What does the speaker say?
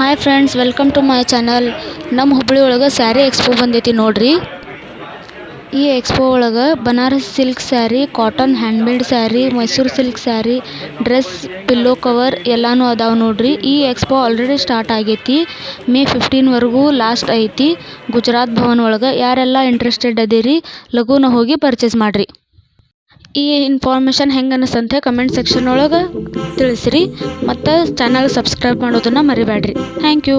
Hi friends welcome to my channel ನಮ್ಮ ಹುಬ್ಬಳ್ಳಿ ಒಳಗೆ sari expo ಬಂದೈತಿ ನೋಡ್ರಿ. ಈ ಎಕ್ಸ್ಪೋ ಒಳಗೆ Banaras silk sari cotton handmade sari Mysuru silk sari dress pillow cover ಎಲ್ಲಾನು ಅದಾವೆ ನೋಡ್ರಿ. ಈ ಎಕ್ಸ್ಪೋ ಆಲ್ರೆಡಿ ಸ್ಟಾರ್ಟ್ ಆಗೈತಿ. ಮೇ ಫಿಫ್ಟೀನ್ವರೆಗೂ ಲಾಸ್ಟ್ ಐತಿ. ಗುಜರಾತ್ ಭವನ್ ಒಳಗೆ ಯಾರೆಲ್ಲ ಇಂಟ್ರೆಸ್ಟೆಡ್ ಅದೀರಿ ಲಘೂನ ಹೋಗಿ ಪರ್ಚೇಸ್ ಮಾಡಿರಿ. ಈ ಇನ್ಫಾರ್ಮೇಷನ್ ಹೆಂಗೆ ಅನಿಸ್ತಂತೆ ಕಮೆಂಟ್ ಸೆಕ್ಷನ್ ಒಳಗೆ ತಿಳಿಸಿರಿ. ಮತ್ತು ಚಾನಲ್ ಸಬ್ಸ್ಕ್ರೈಬ್ ಮಾಡೋದನ್ನು ಮರಿಬೇಡ್ರಿ ಥ್ಯಾಂಕ್ ಯು